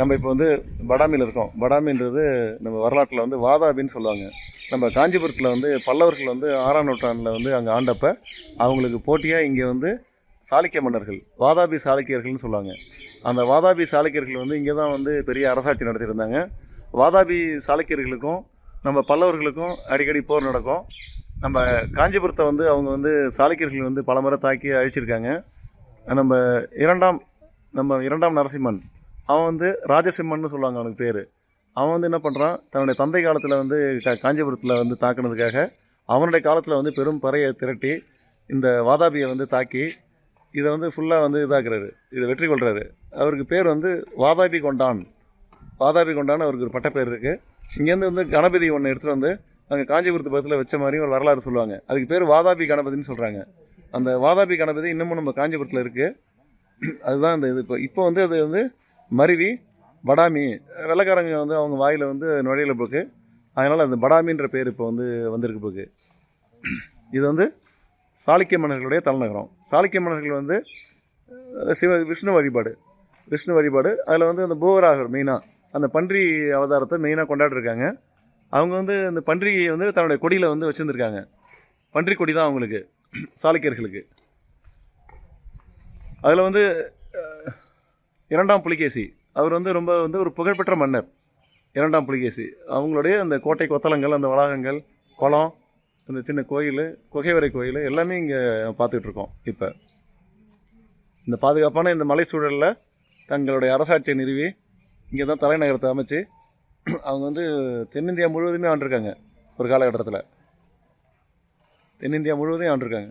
நம்ம இப்போ வந்து வடாமியில் இருக்கோம். வடாமின்றது நம்ம வரலாற்றில் வந்து வாதாபின்னு சொல்லுவாங்க. நம்ம காஞ்சிபுரத்தில் வந்து பல்லவர்கள் வந்து ஆறாம் நூற்றாண்டில் வந்து அங்கே ஆண்டப்ப அவங்களுக்கு போட்டியாக இங்கே வந்து சாளுக்கிய மன்னர்கள் வாதாபி சாளுக்கியர்கள்னு சொல்லுவாங்க. அந்த வாதாபி சாளுக்கியர்கள் வந்து இங்கே தான் வந்து பெரிய அரசாட்சி நடத்தியிருந்தாங்க. வாதாபி சாளுக்கியர்களுக்கும் நம்ம பல்லவர்களுக்கும் அடிக்கடி போர் நடக்கும். நம்ம காஞ்சிபுரத்தை வந்து அவங்க வந்து சாளுக்கியர்கள் வந்து பல முறை தாக்கி அழிச்சிருக்காங்க. நம்ம இரண்டாம் நம்ம இரண்டாம் நரசிம்மன் அவன் வந்து ராஜசிம்மன்னு சொல்லுவாங்க அவனுக்கு பேர். அவன் வந்து என்ன பண்ணுறான் தன்னுடைய தந்தை காலத்தில் வந்து காஞ்சிபுரத்தில் வந்து தாக்குனதுக்காக அவனுடைய காலத்தில் வந்து பெரும் பறையை திரட்டி இந்த வாதாபியை வந்து தாக்கி இதை வந்து ஃபுல்லாக வந்து இதாக்குறாரு. இதை வெற்றி கொள்கிறாரு அவருக்கு பேர் வந்து வாதாபி கொண்டான். வாதாபி கொண்டான் அவருக்கு ஒரு பட்டப்பேர் இருக்குது இங்கேருந்து வந்து கணபதி ஒன்று எடுத்துகிட்டு வந்து அங்கே காஞ்சிபுரத்து பக்கத்தில் வச்ச மாதிரி ஒரு வரலாறு சொல்லுவாங்க. அதுக்கு பேர் வாதாபி கணபதின்னு சொல்கிறாங்க அந்த வாதாபி கணபதி இன்னமும் நம்ம காஞ்சிபுரத்தில் இருக்குது அதுதான் இந்த இது. இப்போ இப்போ வந்து அது வந்து மருவி படாமி வெள்ளைக்காரங்க வந்து அவங்க வாயில் வந்து நுழையில போக்கு. அதனால் அந்த படாமின்ற பேர் இப்போ வந்து வந்திருக்கு போக்கு. இது வந்து சாளுக்கிய மன்னர்களுடைய தலைநகரம். சாளுக்கிய மன்னர்கள் வந்து சிவ விஷ்ணு வழிபாடு. விஷ்ணு வழிபாடு. அதில் வந்து அந்த பூவராகர் மெயினாக அந்த பன்றி அவதாரத்தை மெயினாக கொண்டாடிருக்காங்க. அவங்க வந்து அந்த பன்றியை வந்து தன்னுடைய கொடியில் வந்து வச்சுருந்துருக்காங்க. பன்றி கொடி தான் அவங்களுக்கு சாளுக்கியர்களுக்கு. அதில் வந்து இரண்டாம் புலிகேசி. அவர் வந்து ரொம்ப வந்து ஒரு புகழ்பெற்ற மன்னர். இரண்டாம் புலிகேசி. அவங்களுடைய அந்த கோட்டை கொத்தளங்கள் அந்த வளாகங்கள் குளம் அந்த சின்ன கோயில் குகைவரை கோயில் எல்லாமே இங்கே பார்த்துட்டு இருக்கோம் இப்போ. இந்த பாதுகாப்பான இந்த மலை சூழலில் தங்களுடைய அரசாட்சியை நிறுவி இங்கே தான் தலைநகரத்தை அமைச்சு அவங்க வந்து தென்னிந்தியா முழுவதுமே ஆண்டிருக்காங்க ஒரு காலகட்டத்தில். தென்னிந்தியா முழுவதும் ஆண்டிருக்காங்க.